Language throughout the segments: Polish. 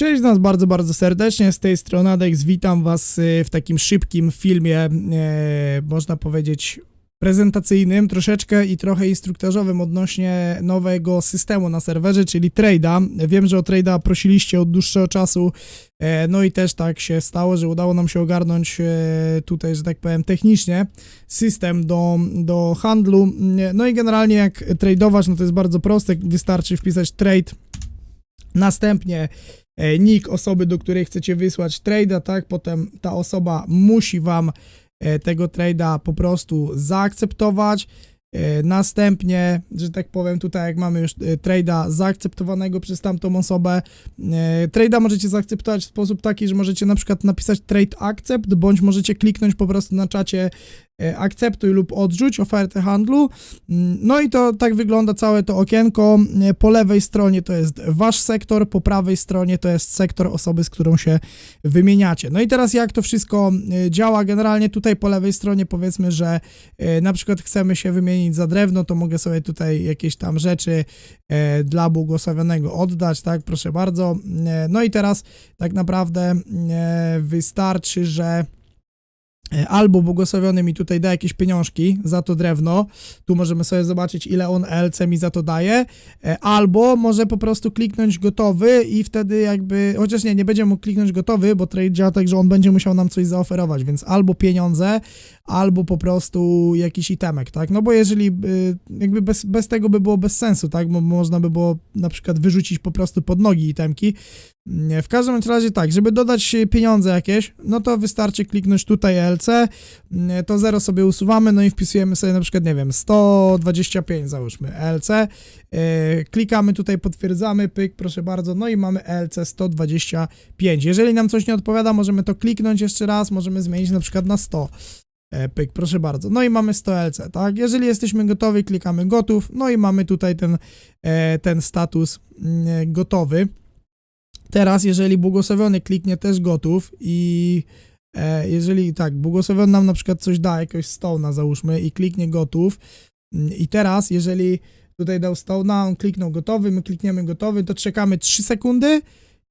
Cześć nas bardzo, bardzo serdecznie, z tej strony Adex, witam was y, w takim szybkim filmie, e, można powiedzieć prezentacyjnym troszeczkę i trochę instruktażowym odnośnie nowego systemu na serwerze, czyli Trade'a. Wiem, że o Trade'a prosiliście od dłuższego czasu, e, no i też tak się stało, że udało nam się ogarnąć tutaj, że tak powiem, technicznie system do, do handlu. No i generalnie jak tradeować, no to jest bardzo proste, wystarczy wpisać trade, następnie nick osoby, do której chcecie wysłać trade'a, tak? Potem ta osoba musi wam e, tego trade'a po prostu zaakceptować. E, Następnie, że tak powiem, tutaj jak mamy już e, trade'a zaakceptowanego przez tamtą osobę, e, trade'a możecie zaakceptować w sposób taki, że możecie na przykład napisać trade accept, bądź możecie kliknąć po prostu na czacie e, akceptuj lub odrzuć ofertę handlu. Mm, No i to tak wygląda całe to okienko. E, Po lewej stronie to jest wasz sektor, po prawej stronie to jest sektor osoby, z którą się wymieniacie. No i teraz jak to wszystko e, działa? Generalnie tutaj po lewej stronie powiedzmy, że e, na przykład chcemy się wymienić za drewno, to mogę sobie tutaj jakieś tam rzeczy e, dla błogosławionego oddać, tak? Proszę bardzo. E, No i teraz tak naprawdę e, wystarczy, że E, albo błogosławiony mi tutaj da jakieś pieniążki za to drewno, tu możemy sobie zobaczyć ile on LC mi za to daje, e, albo może po prostu kliknąć gotowy i wtedy jakby, chociaż nie, nie będzie mógł kliknąć gotowy, bo trade działa tak, że on będzie musiał nam coś zaoferować, więc albo pieniądze, albo po prostu jakiś itemek, tak, no bo jeżeli y, jakby bez, bez tego by było bez sensu, tak, bo można by było na przykład wyrzucić po prostu pod nogi itemki, W każdym razie tak, żeby dodać pieniądze jakieś, no to wystarczy kliknąć tutaj LC, mm, to zero sobie usuwamy, no i wpisujemy sobie na przykład, nie wiem, 125 załóżmy LC, yy, klikamy tutaj, potwierdzamy, pyk, proszę bardzo, no i mamy LC 125. Jeżeli nam coś nie odpowiada, możemy to kliknąć jeszcze raz, możemy zmienić na przykład na 100. E, Pyk, proszę bardzo. No i mamy 100 LC, tak? Jeżeli jesteśmy gotowi, klikamy gotów, no i mamy tutaj ten, e, ten status mm, gotowy. Teraz, jeżeli błogosławiony kliknie też gotów i e, jeżeli tak, błogosławiony nam na przykład coś da, jakiegoś stołna załóżmy i kliknie gotów mm, i teraz, jeżeli tutaj dał stołna, on kliknął gotowy, my klikniemy gotowy, to czekamy 3 sekundy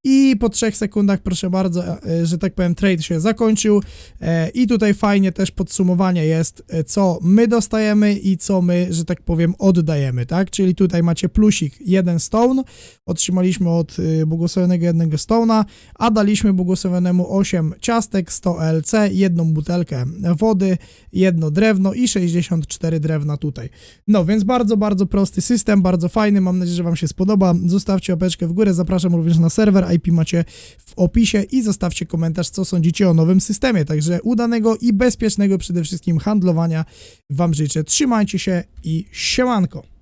i po 3 sekundach, proszę bardzo, e, że tak powiem, trade się zakończył e, i tutaj fajnie też podsumowanie jest, e, co my dostajemy i co my, że tak powiem, oddajemy, tak? Czyli tutaj macie plusik, jeden stone, otrzymaliśmy od błogosławionego jednego stona, a daliśmy błogosławionemu 8 ciastek, 100 LC, jedną butelkę wody, jedno drewno i 64 drewna tutaj. No, więc bardzo, bardzo prosty system, bardzo fajny, mam nadzieję, że wam się spodoba. Zostawcie opeczkę w górę, zapraszam również na serwer, IP macie w opisie i zostawcie komentarz, co sądzicie o nowym systemie. Także udanego i bezpiecznego przede wszystkim handlowania wam życzę. Trzymajcie się i siemanko!